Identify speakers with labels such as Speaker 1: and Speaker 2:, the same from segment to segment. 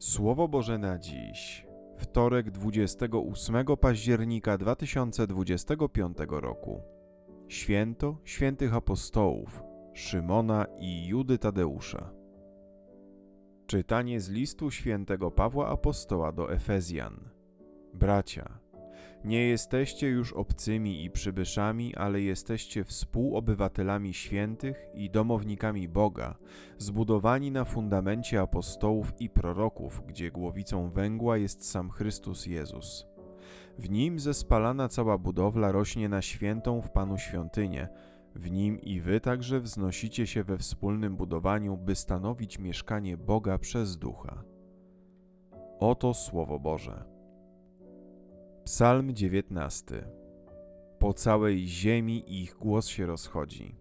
Speaker 1: Słowo Boże na dziś, wtorek 28 października 2025 roku. Święto świętych apostołów Szymona i Judy Tadeusza. Czytanie z listu świętego Pawła Apostoła do Efezjan. Bracia, nie jesteście już obcymi i przybyszami, ale jesteście współobywatelami świętych i domownikami Boga, zbudowani na fundamencie apostołów i proroków, gdzie głowicą węgła jest sam Chrystus Jezus. W nim zespalana cała budowla rośnie na świętą w Panu świątynię, w nim i wy także wznosicie się we wspólnym budowaniu, by stanowić mieszkanie Boga przez Ducha. Oto Słowo Boże. Psalm 19. Po całej ziemi ich głos się rozchodzi.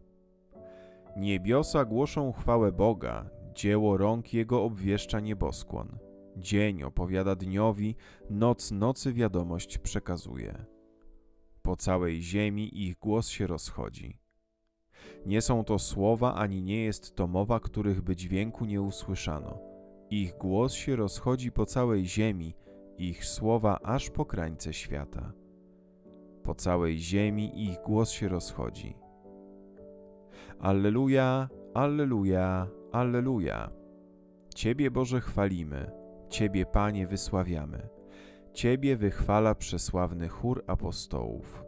Speaker 1: Niebiosa głoszą chwałę Boga, dzieło rąk Jego obwieszcza nieboskłon. Dzień opowiada dniowi, noc nocy wiadomość przekazuje. Po całej ziemi ich głos się rozchodzi. Nie są to słowa, ani nie jest to mowa, których by dźwięku nie usłyszano. Ich głos się rozchodzi po całej ziemi, ich słowa aż po krańce świata. Po całej ziemi ich głos się rozchodzi. Alleluja, Alleluja, Alleluja. Ciebie Boże chwalimy, Ciebie Panie wysławiamy. Ciebie wychwala przesławny chór apostołów.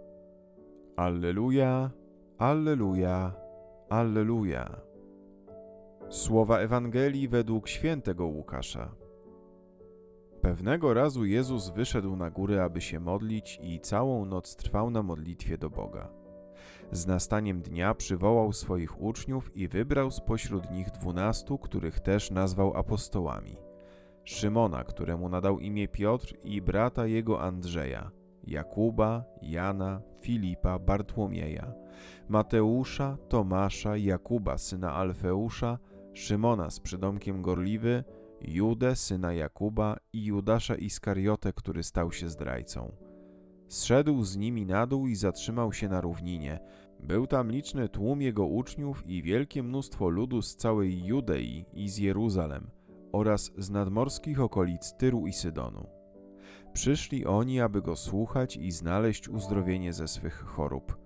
Speaker 1: Alleluja, Alleluja, Alleluja. Słowa Ewangelii według świętego Łukasza. Pewnego razu Jezus wyszedł na górę, aby się modlić, i całą noc trwał na modlitwie do Boga. Z nastaniem dnia przywołał swoich uczniów i wybrał spośród nich dwunastu, których też nazwał apostołami. Szymona, któremu nadał imię Piotr, i brata jego Andrzeja, Jakuba, Jana, Filipa, Bartłomieja, Mateusza, Tomasza, Jakuba, syna Alfeusza, Szymona z przydomkiem Gorliwy, Judę, syna Jakuba i Judasza Iskariotę, który stał się zdrajcą. Zszedł z nimi na dół i zatrzymał się na równinie. Był tam liczny tłum jego uczniów i wielkie mnóstwo ludu z całej Judei i z Jeruzalem oraz z nadmorskich okolic Tyru i Sydonu. Przyszli oni, aby go słuchać i znaleźć uzdrowienie ze swych chorób.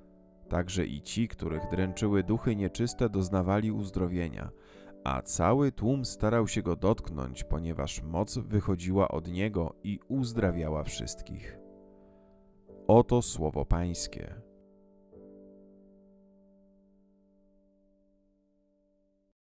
Speaker 1: Także i ci, których dręczyły duchy nieczyste, doznawali uzdrowienia – a cały tłum starał się go dotknąć, ponieważ moc wychodziła od niego i uzdrawiała wszystkich. Oto słowo Pańskie.